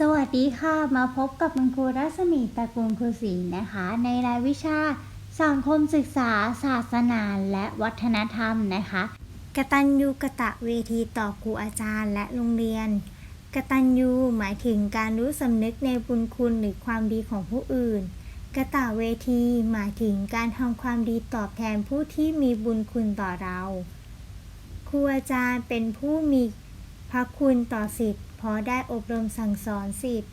สวัสดีค่ะ มาพบกับคุณครูรัศมีตระกูลครูศรีนะคะ ในรายวิชา สังคมศึกษา ศาสนาและวัฒนธรรมนะคะ กตัญญูกะตะเวทีต่อครูอาจารย์และโรงเรียน กตัญญูหมายถึงการรู้สำนึกในบุญคุณหรือความดีของผู้อื่น กะตะเวทีหมายถึงการทำความดีตอบแทนผู้ที่มีบุญคุณต่อเรา ครูอาจารย์เป็นผู้มีพระคุณต่อสิทธิ์ เพาะได้อบรมสั่งสอนสิทธิ์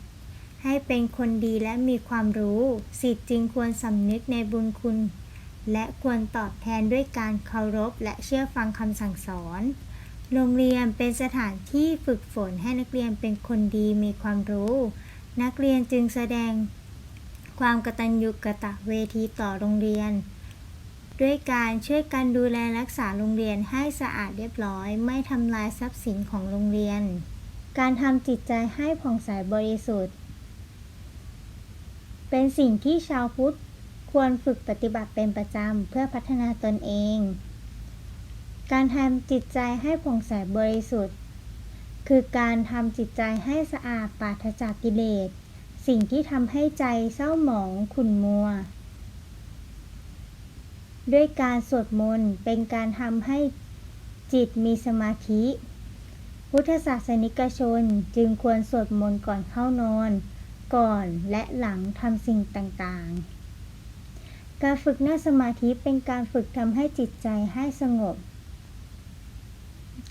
ให้เป็นคนดีและมีความรู้ สิทธิ์จึงควรสำนึกในบุญคุณ และควรตอบแทนด้วยการเคารพและเชื่อฟังคำสั่งสอน โรงเรียนเป็นสถานที่ฝึกฝนให้นักเรียนเป็นคนดีมีความรู้ นักเรียนจึงแสดงความกตัญญูกะตะเวทีต่อโรงเรียน ด้วยการช่วยกันดูแลรักษาโรงเรียนให้สะอาดเรียบร้อย ไม่ทำลายทรัพย์สินของโรงเรียน การทำจิตใจให้ผ่องใสบริสุทธิ์ เป็นสิ่งที่ชาวพุทธควรฝึกปฏิบัติเป็นประจำเพื่อพัฒนาตนเอง การทำจิตใจให้ผ่องใสบริสุทธิ์ คือการทำจิตใจให้สะอาดปราศจากกิเลส สิ่งที่ทำให้ใจเศร้าหมองขุ่นมัว ด้วยการสวดมนต์เป็นการทำให้จิตมีสมาธิ พุทธศาสนิกชนจึงควรสวดมนต์ก่อนเข้านอน ก่อนและหลังทำสิ่งต่างๆ การฝึกนั่งสมาธิเป็นการฝึกทำให้จิตใจให้สงบ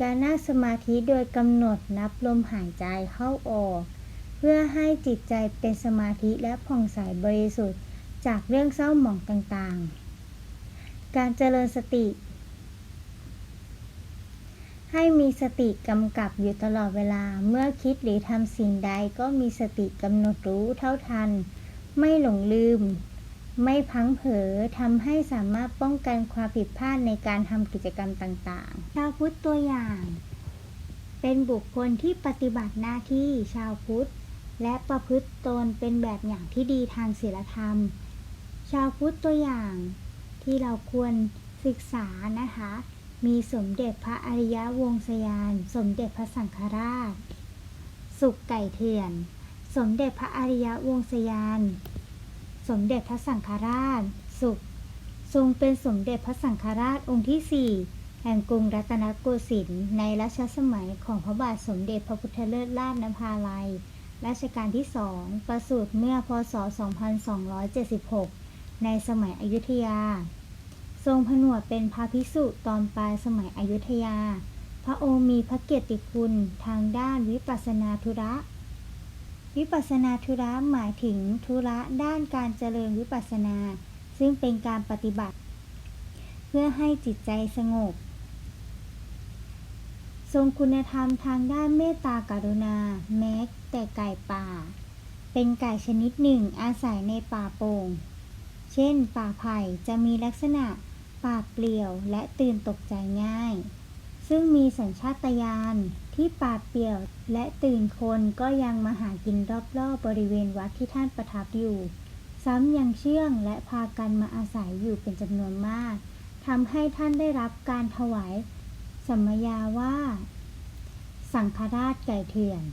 การนั่งสมาธิโดยกำหนดนับลมหายใจเข้าออก เพื่อให้จิตใจเป็นสมาธิและผ่องใสบริสุทธิ์จากเรื่องเศร้าหมองต่างๆ การเจริญสติ ให้มีสติกำกับอยู่ตลอดเวลา เมื่อคิดหรือทำสิ่งใดก็มีสติกำหนดรู้เท่าทัน ไม่หลงลืม ไม่พังเผลอทำให้สามารถป้องกันความผิดพลาดในการทำกิจกรรมต่างๆ ชาวพุทธตัวอย่าง เป็นบุคคลที่ปฏิบัติหน้าที่ชาวพุทธ และประพฤติตนเป็นแบบอย่างที่ดีทางศีลธรรม ชาวพุทธตัวอย่างที่เราควรศึกษานะคะ มีสมเด็จพระอริยวงศยาน สมเด็จพระสังฆราช สุขไก่เถื่อน สมเด็จพระอริยวงศยาน สมเด็จพระสังฆราช สุข ทรงเป็นสมเด็จพระสังฆราชองค์ที่4แห่งกรุงรัตนโกสินทร์ในรัชสมัยของพระบาทสมเด็จพระพุทธเลิศล่านภาลัย รัชกาลที่สองประสูติเมื่อพศ 2276 ในสมัยอยุธยา ทรงผนวดเป็นพระภิกษุตอนปลายสมัยอยุธยา พระองค์มีพระเกียรติคุณทางด้านวิปัสนาธุระ วิปัสนาธุระหมายถึงธุระด้านการเจริญวิปัสสนา ซึ่งเป็นการปฏิบัติ เพื่อให้จิตใจสงบ ทรงคุณธรรมทางด้านเมตตากรุณา แม้แต่ไก่ป่า เป็นไก่ชนิดหนึ่งอาศัยในป่าโป่งเช่น ป่าไผ่จะมีลักษณะ ป่าเปลี่ยวและตื่นตกใจง่าย ซึ่งมีสัญชาตญาณที่ป่าเปลี่ยวและตื่นคนก็ยังมาหากินรอบๆบบริเวณวัดที่ท่านประทับอยู่ ซ้ำยังเชื่องและพากันมาอาศัยอยู่เป็นจำนวนมากทำให้ท่านได้รับการถวายสัมมยาว่า สังฆราชไก่เถื่อน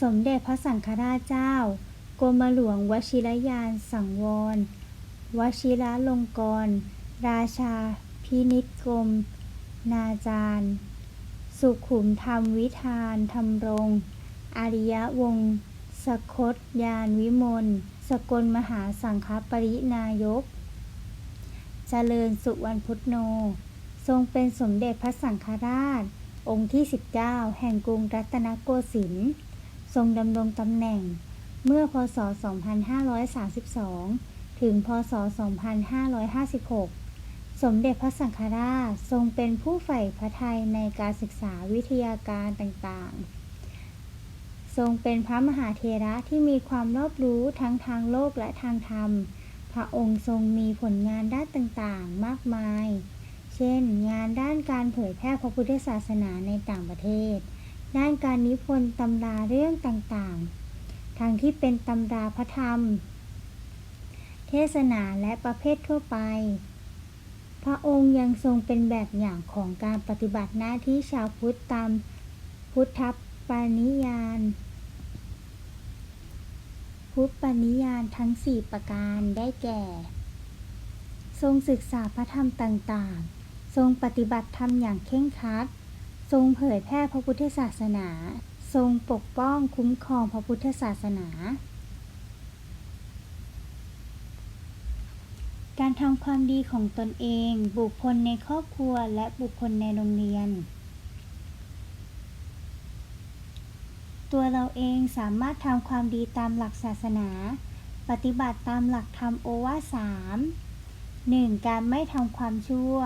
สมเด็จพระสังฆราชเจ้ากรมหลวงวชิรยานสังวร วชิระลงกร ราชา พินิจกรม นาจารย์สุขุมธรรมวิธานธรรมรงอริยวงศ์สคตยานวิมล สกลมหาสังฆปรินายก เจริญสุวรรณพุทโน ทรงเป็นสมเด็จพระสังฆราช องค์ที่ 19 แห่งกรุงรัตนโกสินทร์ทรงดำรงตำแหน่ง เมื่อพศ 2532 ถึงพศ 2556 สมเด็จพระสังฆราชทรงเป็นผู้ใฝ่พระทัยในการศึกษาวิทยาการต่างๆ ทรงเป็นพระมหาเถระที่มีความรอบรู้ทั้งทางโลกและทางธรรม พระองค์ทรงมีผลงานด้านต่างๆ มากมาย เช่น งานด้านการเผยแพร่พระพุทธศาสนาในต่างประเทศ ด้านการนิพนธ์ตำราเรื่องต่างๆ ทั้งที่เป็นตำราพระธรรม เทศนาและประเภททั่วไป พระองค์ยังทรงเป็นแบบอย่างของการปฏิบัติหน้าที่ชาวพุทธตามพุทธปปานิยาน พุทธปณิยานทั้งสี่ประการได้แก่ ทรงศึกษาพระธรรมต่างๆ ทรงปฏิบัติธรรมอย่างเคร่งครัด ทรงเผยแพร่พระพุทธศาสนา ทรงปกป้องคุ้มครองพระพุทธศาสนา การทำความดีของตนเอง บุคคลในครอบครัวและบุคคลในโรงเรียน ตัวเราเองสามารถทำความดีตามหลักศาสนา ปฏิบัติตามหลักธรรมโอวาสามหนึ่งการไม่ทำความชั่ว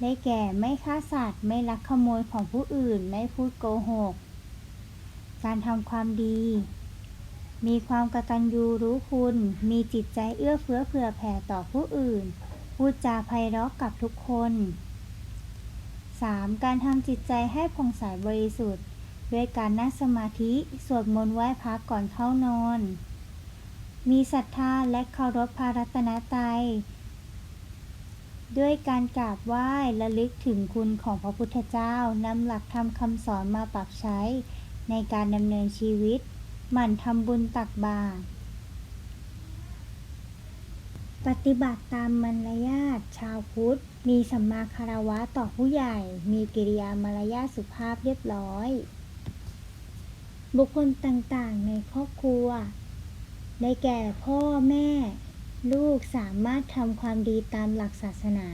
ได้แก่ไม่ฆ่าสัตว์ ไม่ลักขโมยของผู้อื่น ไม่พูดโกหก การทำความดี มีความกตัญญูรู้คุณ มีจิตใจเอื้อเฟื้อเผื่อแผ่ต่อผู้อื่น พูดจาไพเราะกับทุกคน 3. การทำจิตใจให้ผ่องใสบริสุทธิ์ ด้วยการนั่งสมาธิ สวดมนต์ไหว้พระก่อนเข้านอน มีศรัทธาและเคารพพระรัตนตรัย ด้วยการกราบไหว้และลึกถึงคุณของพระพุทธเจ้า นำหลักธรรมคำสอนมาปรับใช้ในการดำเนินชีวิต หมั่นทำบุญตักบาตรปฏิบัติตามมารยาทชาวพุทธ มีสัมมาคารวะต่อผู้ใหญ่ มีกิริยามารยาทสุภาพเรียบร้อย บุคคลต่างๆ ในครอบครัว ได้แก่พ่อแม่ ลูกสามารถทำความดีตามหลักศาสนา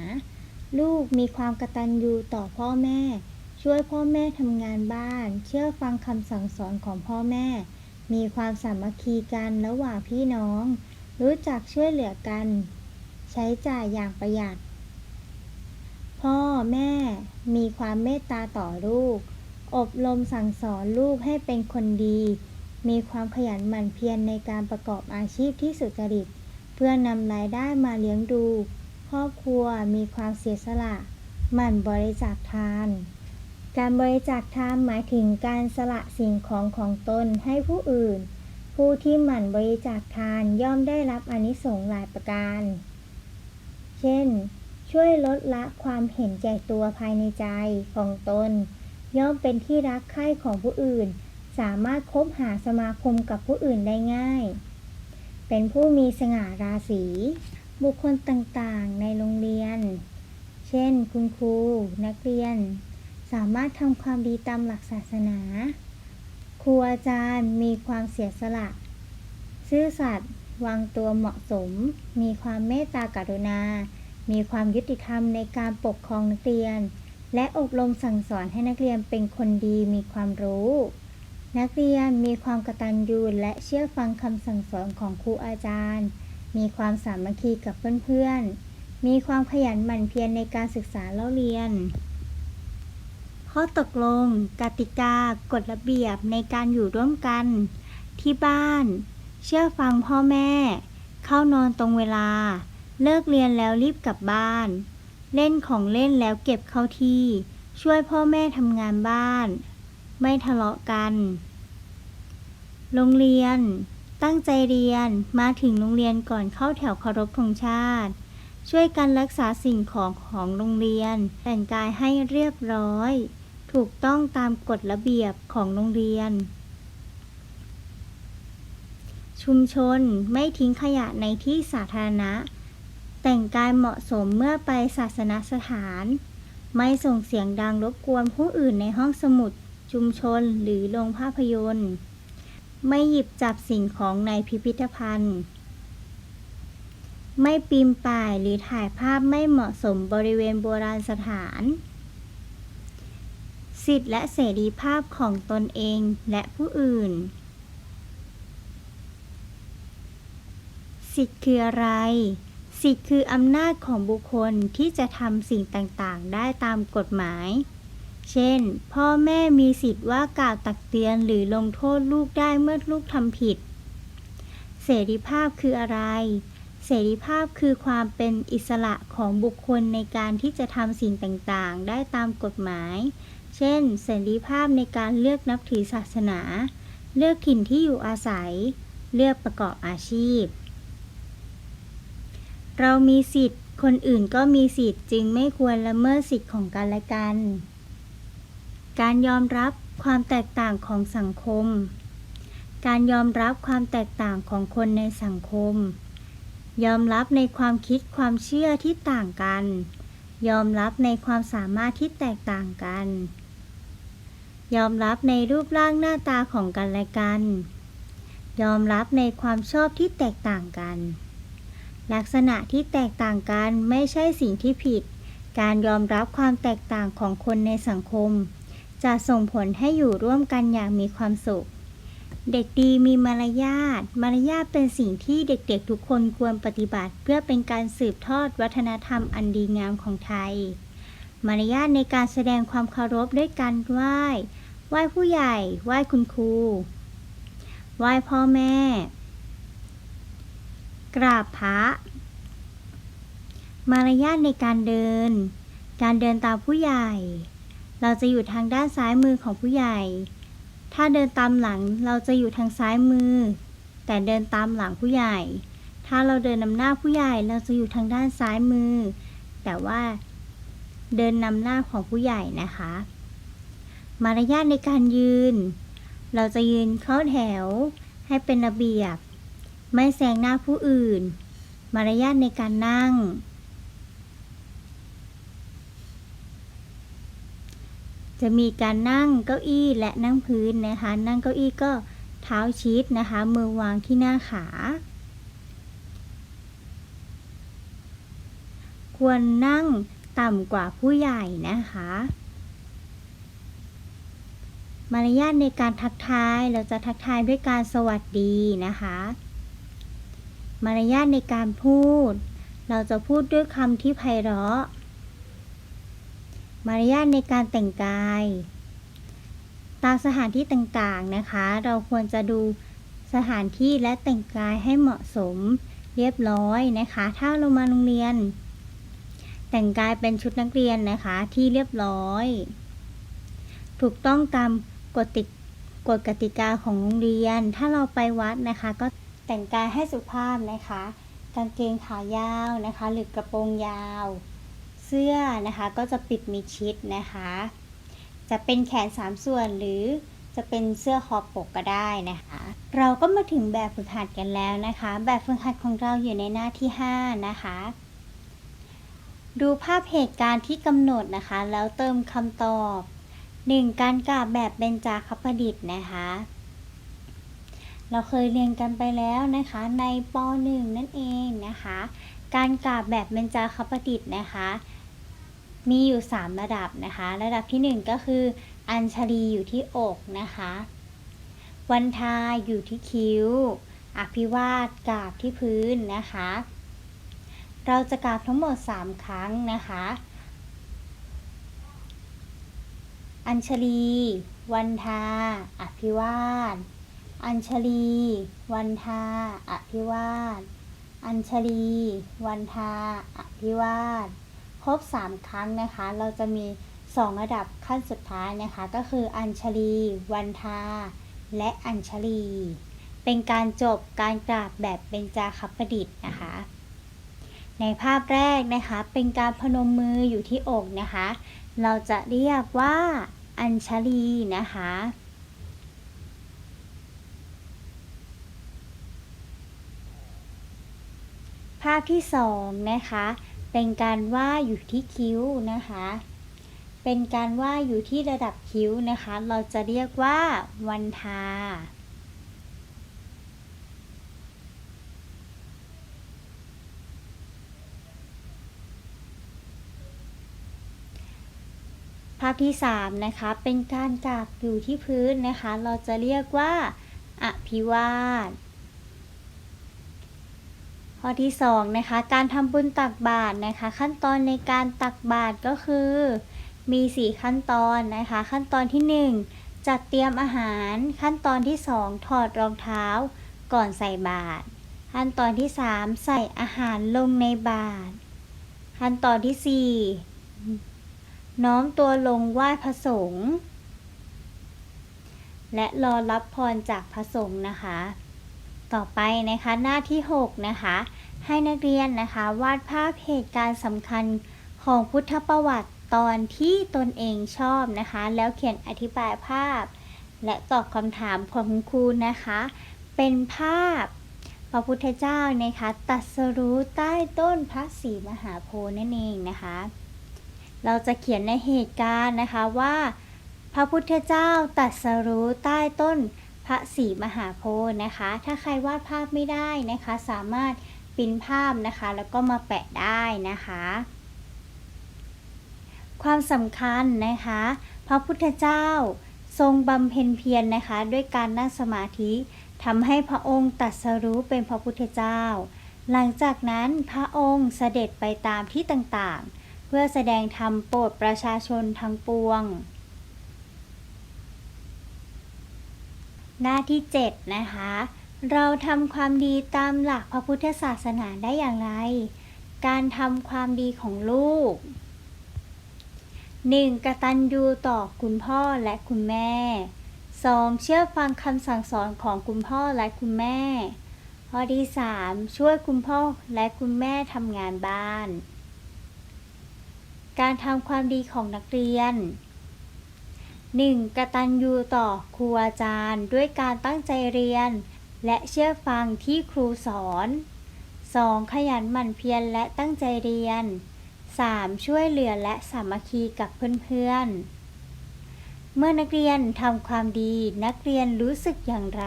ลูกมีความกตัญญูต่อพ่อแม่ ช่วยพ่อแม่ทำงานบ้าน เชื่อฟังคำสั่งสอนของพ่อแม่ มีความสามัคคีกันระหว่างพี่น้อง รู้จักช่วยเหลือกัน ใช้จ่ายอย่างประหยัด พ่อแม่มีความเมตตาต่อลูก อบรมสั่งสอนลูกให้เป็นคนดี มีความขยันหมั่นเพียรในการประกอบอาชีพที่สุจริต เพื่อนำรายได้มาเลี้ยงดู ครอบครัวมีความเสียสละ หมั่นบริจาคทาน การบริจาคทานหมายถึงการสละสิ่งของของตนให้ผู้อื่น ผู้ที่หมั่นบริจาคทานย่อมได้รับอนิสงส์หลายประการ เช่น ช่วยลดละความเห็นแก่ตัวภายในใจของตน ย่อมเป็นที่รักใคร่ของผู้อื่น สามารถคบหาสมาคมกับผู้อื่นได้ง่าย เป็นผู้มีสง่าราศี บุคคลต่างๆในโรงเรียน เช่น คุณครู นักเรียน สามารถทำความดีตามหลักศาสนา ครูอาจารย์มีความเสียสละ ซื่อสัตย์วางตัวเหมาะสม มีความเมตตากรุณา มีความยุติธรรมในการปกครองนักเรียน และอบรมสั่งสอนให้นักเรียนเป็นคนดีมีความรู้ นักเรียนมีความกตัญญูและเชื่อฟังคำสั่งสอนของครูอาจารย์ มีความสามัคคีกับเพื่อนๆ มีความขยันหมั่นเพียรในการศึกษาเล่าเรียน ข้อตกลง กติกากฎระเบียบในการอยู่ร่วมกัน ที่บ้าน เชื่อฟังพ่อแม่ เข้านอนตรงเวลา เลิกเรียนแล้วรีบกลับบ้าน เล่นของเล่นแล้วเก็บเข้าที่ ช่วยพ่อแม่ทำงานบ้าน ไม่ทะเลาะกัน โรงเรียน ตั้งใจเรียนมาถึงโรงเรียนก่อนเข้าแถวเคารพธงชาติ ช่วยกันรักษาสิ่งของของโรงเรียน แต่งกายให้เรียบร้อย ถูกต้องตามกฎระเบียบของโรงเรียน ชุมชนไม่ทิ้งขยะในที่สาธารณะ แต่งกายเหมาะสมเมื่อไปศาสนสถาน ไม่ส่งเสียงดังรบกวนผู้อื่นในห้องสมุด ชุมชนหรือโรงภาพยนตร์ ไม่หยิบจับสิ่งของในพิพิธภัณฑ์ไม่ปีนป่ายหรือถ่ายภาพไม่เหมาะสมบริเวณโบราณสถาน สิทธิและเสรีภาพของตนเองและผู้อื่น สิทธิ์คืออะไร สิทธิ์คืออำนาจของบุคคลที่จะทำสิ่งต่างๆ ได้ตามกฎหมาย เช่น พ่อแม่มีสิทธิ์ว่ากล่าวตักเตือนหรือลงโทษลูกได้เมื่อลูกทำผิด เสรีภาพคืออะไร เสรีภาพคือความเป็นอิสระของบุคคลในการที่จะทำสิ่งต่างๆ ได้ตามกฎหมาย เช่น เสรีภาพในการเลือกนับถือศาสนา เลือกถิ่นที่อยู่อาศัย เลือกประกอบอาชีพ เรามีสิทธิ์ คนอื่นก็มีสิทธิ์จึงไม่ควรละเมิดสิทธิ์ของกันและกัน การยอมรับความแตกต่างของสังคม การยอมรับความแตกต่างของคนในสังคม ยอมรับในความคิดความเชื่อที่ต่างกัน ยอมรับในความสามารถที่แตกต่างกัน ยอมรับในรูปร่างหน้าตาของกันและกัน ยอมรับในความชอบที่แตกต่างกัน ลักษณะที่แตกต่างกันไม่ใช่สิ่งที่ผิด การยอมรับความแตกต่างของคนในสังคม จะส่งผลให้อยู่ร่วมกันอย่างมีความสุข เด็กดีมีมารยาท มารยาทเป็นสิ่งที่เด็กๆทุกคนควรปฏิบัติ เพื่อเป็นการสืบทอดวัฒนธรรมอันดีงามของไทย มารยาทในการแสดงความเคารพด้วยการไหว้ ไหว้ผู้ใหญ่ ไหว้คุณครู ไหว้พ่อแม่ กราบพระ มารยาทในการเดิน การเดินตามผู้ใหญ่ เราจะอยู่ทางด้านซ้ายมือของผู้ใหญ่ ถ้าเดินตามหลังเราจะอยู่ทางซ้ายมือ แต่เดินตามหลังผู้ใหญ่ ถ้าเราเดินนำหน้าผู้ใหญ่เราจะอยู่ทางด้านซ้ายมือ แต่ว่าเดินนำหน้าของผู้ใหญ่นะคะ มารยาทในการยืน เราจะยืนเข้าแถวให้เป็นระเบียบ ไม่แซงหน้าผู้อื่น มารยาทในการนั่ง จะมีการนั่งเก้าอี้และนั่งพื้นนะคะ นั่งเก้าอี้ก็เท้าชิดนะคะ มือวางที่หน้าขา ควรนั่งต่ำกว่าผู้ใหญ่นะคะ มารยาทในการทักทาย เราจะทักทายด้วยการสวัสดีนะคะ มารยาทในการพูด เราจะพูดด้วยคำที่ไพเราะ มารยาทในการแต่งกาย ตามสถานที่ต่างๆนะคะ เราควรจะดูสถานที่และแต่งกายให้เหมาะสมเรียบร้อยนะคะ ถ้าเรามาโรงเรียน แต่งกายเป็นชุดนักเรียนนะคะที่เรียบร้อย ถูกต้องตาม กฎติกฎกติกาของโรงเรียน ถ้าเราไปวัดนะคะ ก็แต่งกายให้สุภาพนะคะ กางเกงขายาวนะคะ หรือกระโปรงยาว เสื้อนะคะก็จะปิดมิดชิดนะคะ จะเป็นแขนสามส่วนหรือจะเป็นเสื้อคอปกก็ได้นะคะ เราก็มาถึงแบบฝึกหัดกันแล้วนะคะ แบบฝึกหัดของเราอยู่ในหน้าที่ 5 นะคะ ดูภาพเหตุการณ์ที่กำหนดนะคะ แล้วเติมคำตอบ 1. การกราบแบบเบญจาคประดิษฐ์นะคะ เราเคยเรียนกันไปแล้วนะคะในป .1 นั่นเองนะคะ การกราบแบบเบญจาคประดิษฐ์นะคะ มีอยู่ 3 ระดับนะคะ ระดับที่ 1 ก็คืออัญชลีอยู่ที่อกนะคะ วันทาอยู่ที่คิ้ว อภิวาทกราบที่พื้นนะคะ เราจะกราบทั้งหมด 3 ครั้งนะคะ อัญชลี วันทา อภิวาทอัญชลี วันทา อภิวาทอัญชลี วันทา อภิวาทครบ 3 ครั้งนะคะ เราจะมี 2 ระดับขั้นสุดท้ายนะคะ ก็คืออัญชลี วันทา และอัญชลี เป็นการจบการกราบแบบเบญจาคประดิษฐ์นะคะ ในภาพแรกนะคะ เป็นการพนมมืออยู่ที่อกนะคะ เราจะเรียกว่า อัญชลีนะคะ ภาพที่สองนะคะ เป็นการว่าอยู่ที่คิ้วนะคะ เป็นการว่าอยู่ที่ระดับคิ้วนะคะ เราจะเรียกว่าวันทา ภาพที่ 3 นะคะ เป็นการกาบอยู่ที่พื้นนะคะ เราจะเรียกว่าอภิวาทข้อที่ 2 นะคะ การทำบุญตักบาตรนะคะ ขั้นตอนในการตักบาตรก็คือ มี 4 ขั้นตอนนะคะ ขั้นตอนที่ 1 จัดเตรียมอาหาร ขั้นตอนที่ 2 ถอดรองเท้า ก่อนใส่บาตรขั้นตอนที่ 3 ใส่อาหารลงในบาตรขั้นตอนที่ 4 น้อมตัวลงไหว้พระสงฆ์และรอรับพรจากพระสงฆ์นะคะ ต่อไปนะคะหน้าที่6นะคะให้นักเรียนนะคะวาดภาพเหตุการณ์สำคัญของพุทธประวัติตอนที่ตนเองชอบนะคะ แล้วเขียนอธิบายภาพ และตอบคำถามของคุณครูนะคะ เป็นภาพพระพุทธเจ้านะคะตรัสรู้ใต้ต้นพระศรีมหาโพธิ์นั่นเองนะคะ เราจะเขียนในเหตุการณ์นะคะว่า พระพุทธเจ้าตรัสรู้ใต้ต้นพระศรีมหาโพธิ์นะคะ ถ้าใครวาดภาพไม่ได้นะคะ สามารถปิ้นภาพนะคะ แล้วก็มาแปะได้นะคะ ความสำคัญนะคะ พระพุทธเจ้าทรงบำเพ็ญเพียรนะคะ ด้วยการนั่งสมาธิทำให้พระองค์ตรัสรู้เป็นพระพุทธเจ้า หลังจากนั้นพระองค์เสด็จไปตามที่ต่างๆ พื่อแสดงธรรมโปรดประชาชนทั้งปวง หน้าที่ 7 นะคะ เราทำความดีตามหลักพระพุทธศาสนาได้อย่างไร การทำความดีของลูก 1. กตัญญูต่อคุณพ่อและคุณแม่ 2. เชื่อฟังคำสั่งสอนของคุณพ่อและคุณแม่ ข้อที่ 3. ช่วยคุณพ่อและคุณแม่ทำงานบ้าน การทำความดีของนักเรียน 1. กตัญญูต่อครูอาจารย์ ด้วยการตั้งใจเรียน และเชื่อฟังที่ครูสอน 2. ขยันหมั่นเพียรและตั้งใจเรียน 3. ช่วยเหลือและสามัคคีกับเพื่อนๆ เมื่อนักเรียนทำความดีนักเรียนรู้สึกอย่างไร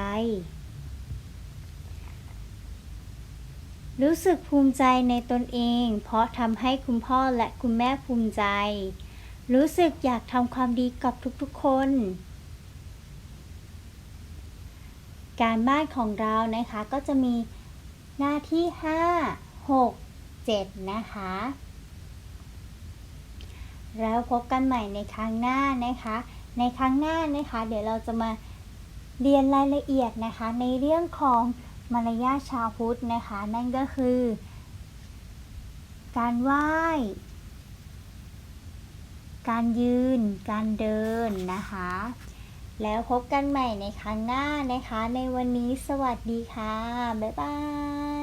รู้สึกภูมิใจในตนเอง เพราะทำให้คุณพ่อและคุณแม่ภูมิใจ รู้สึกอยากทำความดีกับทุกๆคน การบ้านของเรานะคะก็จะมีหน้าที่ 5 6 7 นะคะ แล้วพบกันใหม่ในครั้งหน้านะคะ ในครั้งหน้านะคะ เดี๋ยวเราจะมาเรียนรายละเอียดนะคะในเรื่องของ มารยาทชาวพุทธนะคะ นั่นก็คือ การไหว้ การยืน การเดินนะคะ แล้วพบกันใหม่ในครั้งหน้านะคะ ในวันนี้สวัสดีค่ะ บ๊ายบาย